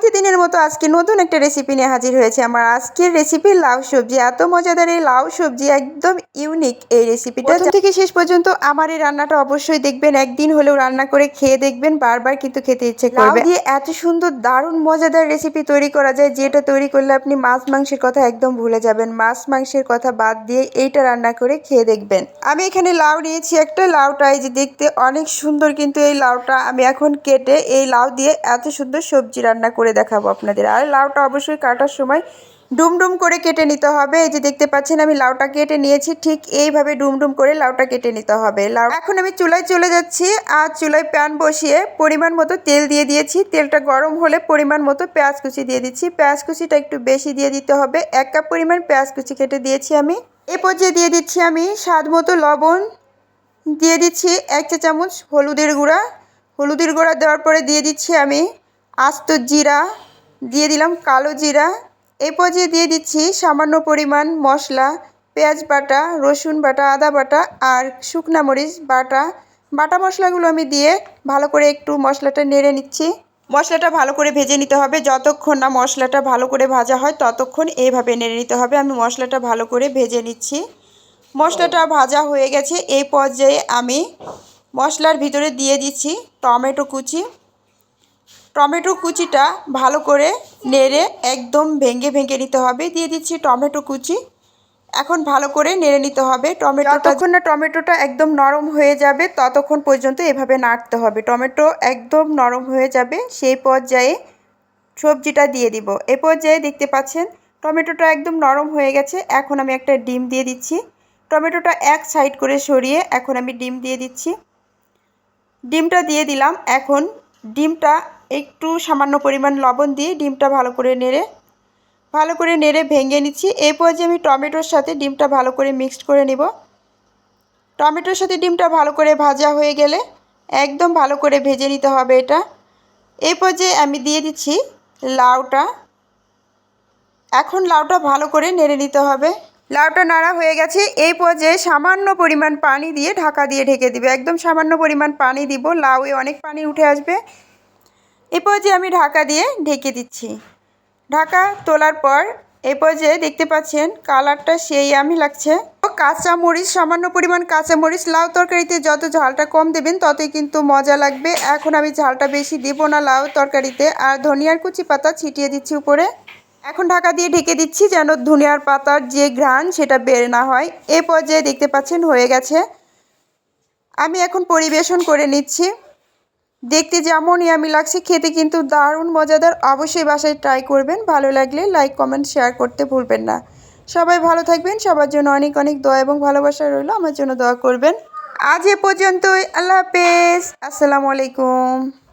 প্রতিদিনের মতো আজকে নতুন একটা রেসিপি নিয়ে হাজির হয়েছে আমার আজকের রেসিপি লাউ সবজি। এত মজাদার এই লাউ সবজি একদম ইউনিক এই রেসিপিটা থেকে শেষ পর্যন্ত আমার এই রান্নাটা অবশ্যই দেখবেন। একদিন হলেও রান্না করে খেয়ে দেখবেন বারবার কিন্তু খেতে ইচ্ছে করবে। দিয়ে এত সুন্দর দারুণ মজাদার রেসিপি তৈরি করা যায় যেটা তৈরি করলে আপনি মাছ মাংসের কথা একদম ভুলে যাবেন। মাছ মাংসের কথা বাদ দিয়ে এইটা রান্না করে খেয়ে দেখবেন। আমি এখানে লাউ নিয়েছি একটা। লাউটা এই যে দেখতে অনেক সুন্দর কিন্তু এই লাউটা। আমি এখন কেটে এই লাউ দিয়ে এত সুন্দর সবজি রান্না করে দেখাবো আপনাদের। আর লাউটা অবশ্যই কাটার সময় ডুমডুম করে কেটে নিতে হবে। এই যে দেখতে পাচ্ছেন, আমি লাউটা কেটে নিয়েছি। ঠিক এইভাবে ডুমডুম করে লাউটা কেটে নিতে হবে। লাউ এখন আমি চুলায় চলে যাচ্ছি আর চুলায় প্যান বসিয়ে পরিমাণ মতো তেল দিয়ে দিয়েছি। তেলটা গরম হলে পরিমাণ মতো পেঁয়াজ কুচি দিয়ে দিচ্ছি। পেঁয়াজ কুচিটা একটু বেশি দিয়ে দিতে হবে। এক কাপ পরিমাণ পেঁয়াজ কুচি কেটে দিয়েছি আমি। এ পর্যায়ে দিয়ে দিচ্ছি আমি স্বাদ মতো লবণ। দিয়ে দিচ্ছি এক চা চামচ হলুদের গুঁড়া। হলুদের গুঁড়া দেওয়ার পরে দিয়ে দিচ্ছি আমি আস্ত জিরা দিয়ে দিলাম কালো জিরা। এই পর্যায়ে দিয়ে দিচ্ছি সামান্য পরিমাণ মশলা, পেঁয়াজ বাটা, রসুন বাটা, আদা বাটা আর শুকনা মরিচ বাটা। বাটা মশলাগুলো আমি দিয়ে ভালো করে একটু মশলাটা নেড়ে নিচ্ছি। মশলাটা ভালো করে ভেজে নিতে হবে। যতক্ষণ না মশলাটা ভালো করে ভাজা হয় ততক্ষণ এইভাবে নেড়ে নিতে হবে। আমি মশলাটা ভালো করে ভেজে নিচ্ছি। মশলাটা ভাজা হয়ে গেছে। এই পর্যায়ে আমি মশলার ভিতরে দিয়ে দিচ্ছি টমেটো কুচি। টমেটো কুচিটা ভালো করে নেড়ে একদম ভেঙে ভেঙে নিতে হবে। দিয়ে দিচ্ছি টমেটো কুচি। এখন ভালো করে নেড়ে নিতে হবে। টমেটো যতক্ষণ না টমেটোটা একদম নরম হয়ে যাবে, ততক্ষণ পর্যন্ত এভাবে নাড়তে হবে। টমেটো একদম নরম হয়ে যাবে, সেই পর্যায়ে সবজিটা দিয়ে দিব। এ পর্যায়ে দেখতে পাচ্ছেন, টমেটোটা একদম নরম হয়ে গেছে। এখন আমি একটা ডিম দিয়ে দিচ্ছি। টমেটোটা এক সাইড করে সরিয়ে এখন আমি ডিম দিয়ে দিচ্ছি। ডিমটা দিয়ে দিলাম। এখন ডিমটা একটু সামান্য পরিমাণ লবণ দিয়ে ডিমটা ভালো করে নেড়ে, ভালো করে নেড়ে ভেঙে নিচ্ছি। এই পর্যায়ে আমি টমেটোর সাথে ডিমটা ভালো করে মিক্সড করে নিব। টমেটোর সাথে ডিমটা ভালো করে ভাজা হয়ে গেলে একদম ভালো করে ভেজে নিতে হবে এটা। এই পর্যায়ে আমি দিয়ে দিচ্ছি লাউটা, এখন লাউটা ভালো করে নেড়ে নিতে হবে। লাউটা নাড়া হয়ে গেছে এই পর্যায়ে সামান্য পরিমাণ পানি দিয়ে ঢাকা দিয়ে ঢেকে দিবে। একদম সামান্য পরিমাণ পানি দিব, লাউয়ে অনেক পানি উঠে আসবে। এই পর্যায়ে আমি ঢাকা দিয়ে ঢেকে দিচ্ছি। ঢাকা তোলার পর এই পর্যায়ে দেখতে পাচ্ছেন কালারটা সেই আমি লাগছে। কাঁচা মরিচ, সামান্য পরিমাণ কাঁচা মরিচ, লাউ তরকারিতে যত ঝালটা কম দেবেন ততই কিন্তু মজা লাগবে। এখন আমি ঝালটা বেশি দেবো না লাউ তরকারিতে। আর ধনিয়ার কুচি পাতা ছিটিয়ে দিচ্ছি উপরে। এখন ঢাকা দিয়ে ঢেকে দিচ্ছি যেন ধনিয়ার পাতার যে ঘ্রাণ সেটা বের না হয়। এ পর্যায়ে দেখতে পাচ্ছেন হয়ে গেছে। আমি এখন পরিবেশন করে নিচ্ছি। দেখতে যেমন ইয়ামি লাগছে, খেতে কিন্তু দারুণ মজাদার। অবশ্যই বাসায় ট্রাই করবেন। ভালো লাগলে লাইক কমেন্ট শেয়ার করতে ভুলবেন না। সবাই ভালো থাকবেন। সবার জন্য অনেক অনেক দোয়া এবং ভালোবাসা রইল। আমার জন্য দোয়া করবেন। আজ এ পর্যন্তই। আল্লাহ হাফেজ। আসসালামু আলাইকুম।